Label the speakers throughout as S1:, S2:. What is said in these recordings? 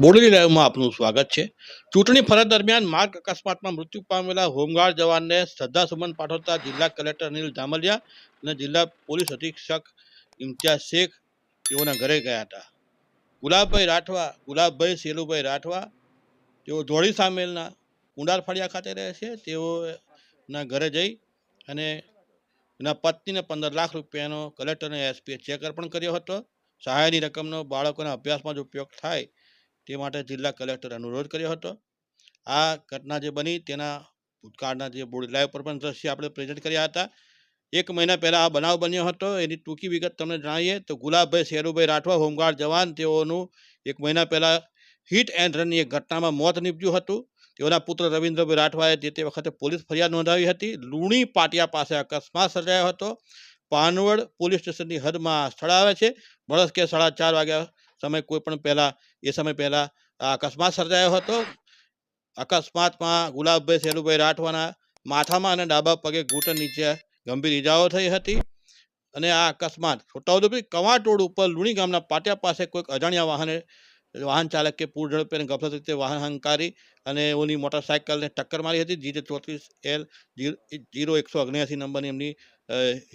S1: બોડેલી લાઈવમાં આપનું સ્વાગત છે. ચૂંટણી ફરજ દરમિયાન માર્ગ અકસ્માતમાં મૃત્યુ પામેલા હોમગાર્ડ જવાનને શ્રદ્ધાસુમન પાઠવતા જિલ્લા કલેક્ટર અનિલ ધામલિયા અને જિલ્લા પોલીસ અધિક્ષક ઇમ્તિયાઝ શેખ તેઓના ઘરે ગયા હતા. ગુલાબભાઈ રાઠવા, ગુલાબભાઈ સેલુભાઈ રાઠવા, તેઓ ધોળી સામેલના કુંડારફળિયા ખાતે રહે છે. તેઓના ઘરે જઈ અને એના પત્નીને પંદર લાખ રૂપિયાનો કલેક્ટર અને એસપીએ ચેક અર્પણ કર્યો હતો. સહાયની રકમનો બાળકોના અભ્યાસમાં જ ઉપયોગ થાય તે માટે જિલ્લા કલેક્ટર અનુરોધ કર્યો હતો. આ ઘટના જે બની તેના ભૂતકાળના જે બોર્ડ લાઈવ પર પણ દ્રશ્ય આપણે પ્રેઝન્ટ કર્યા હતા. એક મહિના પહેલાં આ બનાવ બન્યો હતો. એની ટૂંકી વિગત તમને જણાવીએ તો ગુલાબભાઈ શેરુભાઈ રાઠવા, હોમગાર્ડ જવાન, તેઓનું એક મહિના પહેલાં હિટ એન્ડ રનની એક ઘટનામાં મોત નીપજ્યું હતું. તેઓના પુત્ર રવિન્દ્રભાઈ રાઠવાએ જે તે વખતે પોલીસ ફરિયાદ નોંધાવી હતી. લુણી પાટિયા પાસે અકસ્માત સર્જાયો હતો. પાનવડ પોલીસ સ્ટેશનની હદમાં સ્થળ આવે છે. વર્ષ કે સાડા ચાર વાગ્યા સમય કોઈ પણ પહેલાં, એ સમય પહેલાં અકસ્માત સર્જાયો હતો. અકસ્માતમાં ગુલાબભાઈ સેલુભાઈ રાઠવાના માથામાં અને ડાબા પગે ઘૂંટણ નીચે ગંભીર ઈજાઓ થઈ હતી. અને આ અકસ્માત છોટાઉદેપુર કવાટ રોડ ઉપર લુણી ગામના પાટિયા પાસે કોઈક અજાણ્યા વાહને, વાહન ચાલકે પૂર ઝડપે અને ગફલત રીતે વાહન હંકારી અને ઓની મોટરસાઇકલને ટક્કર મારી હતી. જીજે ચોત્રીસ એલ જીરો એકસો ઓગણ્યાસી નંબરની એમની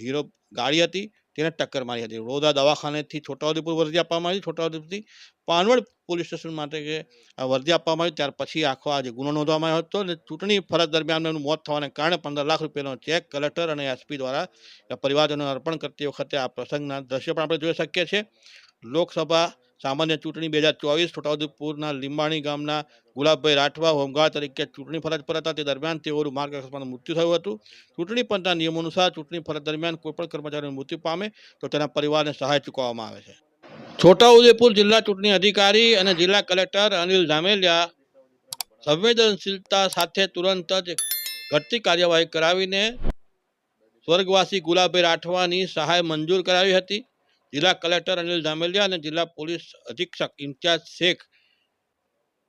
S1: હીરો ગાડી હતી. તેને ટક્કર મારી હતી. વડોદરા દવાખાનેથી છોટાઉદેપુર વર્દી આપવામાં આવી. છોટાઉદેપુરથી પાનવડ પોલીસ સ્ટેશન માટે કે વરજી આપવામાં આવી. ત્યાર પછી આખો આ જે ગુનો નોંધવામાં આવ્યો હતો અને ચૂંટણી ફરજ દરમિયાન એનું મોત થવાને કારણે પંદર લાખ રૂપિયાનો ચેક કલેક્ટર અને એસપી દ્વારા પરિવારજનોને અર્પણ કરતી વખતે આ પ્રસંગના દ્રશ્યો પણ આપણે જોઈ શકીએ છીએ. લોકસભા સામાન્ય ચૂંટણી બે હજાર ચોવીસ છોટાઉદેપુરના લીંબાણી ગામના ગુલાબભાઈ રાઠવા હોમગાર્ડ તરીકે ચૂંટણી ફરજ પર હતા. તે દરમિયાન તેઓનું માર્ગ અકસ્માતમાં મૃત્યુ થયું હતું. ચૂંટણી પંચના નિયમો અનુસાર ચૂંટણી ફરજ દરમિયાન કોઈપણ કર્મચારીનું મૃત્યુ પામે તો તેના પરિવારને સહાય ચૂકવવામાં આવે છે. છોટાઉદેપુર જિલ્લા ચૂંટણી અધિકારી અને જિલ્લા કલેક્ટર અનિલ ધામેલિયા સંવેદનશીલતા સાથે તુરંત જ ઘટતી કાર્યવાહી કરાવીને સ્વર્ગવાસી ગુલાબભાઈ રાઠવાની સહાય મંજૂર કરાવી હતી. જિલ્લા કલેક્ટર અનિલ ધામેલિયા અને જિલ્લા પોલીસ અધિક્ષક ઇમ્તિયાઝ શેખ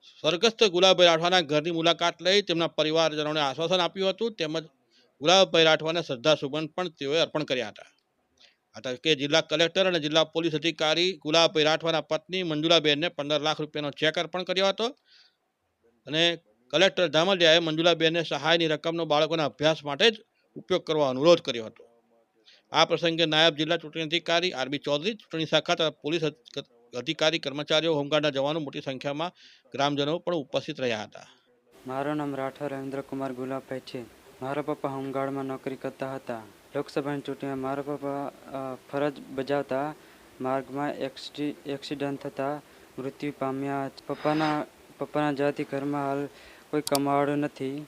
S1: સ્વર્ગસ્થ ગુલાબભાઈ રાઠવાના ઘરની મુલાકાત લઈ તેમના પરિવારજનોને આશ્વાસન આપ્યું હતું. તેમજ ગુલાબભાઈ રાઠવાને શ્રદ્ધાસુમન પણ તેઓએ અર્પણ કર્યા હતા. આ કે જિલ્લા કલેક્ટર અને જિલ્લા પોલીસ અધિકારી ગુલાબભાઈ રાઠવાના પત્ની મંજુલાબેનને પંદર લાખ રૂપિયાનો ચેક અર્પણ કર્યો હતો. અને કલેક્ટર ધામલિયાએ મંજુલાબેનને સહાયની રકમનો બાળકોના અભ્યાસ માટે જ ઉપયોગ કરવા અનુરોધ કર્યો હતો. આ પ્રસંગે નાયબ જિલ્લા ચૂંટણી અધિકારી આરબી ચૌધરી, ચૂંટણી શાખા તથા પોલીસ અધિક- અધિકારી, કર્મચારીઓ, હોમગાર્ડના જવાનો, મોટી સંખ્યામાં ગ્રામજનો પણ ઉપસ્થિત રહ્યા હતા.
S2: મારું નામ રાઠોર રવિન્દ્રકુમાર ગુલાબભાઈ છે. મારા પપ્પા હોમગાર્ડમાં નોકરી કરતા હતા. લોકસભાની ચૂંટણીમાં મારા પપ્પા ફરજ બજાવતા માર્ગમાં એક્સિડન્ટ થતાં મૃત્યુ પામ્યા. પપ્પાના પપ્પાના જવાથી ઘરમાં હાલ કોઈ કમાવાળું નથી.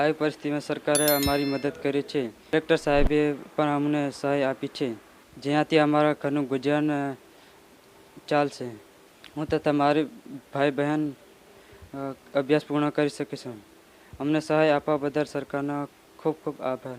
S2: આવી પરિસ્થિતિમાં સરકારે અમારી મદદ કરી છે. કલેક્ટર સાહેબે પણ અમને સહાય આપી છે. જેનાથી અમારા ઘરનું ગુજરાન ચાલશે. હું તથા મારી ભાઈ બહેન અભ્યાસ પૂર્ણ કરી શકીશું. અમને સહાય આપવા બદલ સરકારનો ખૂબ ખૂબ આભાર.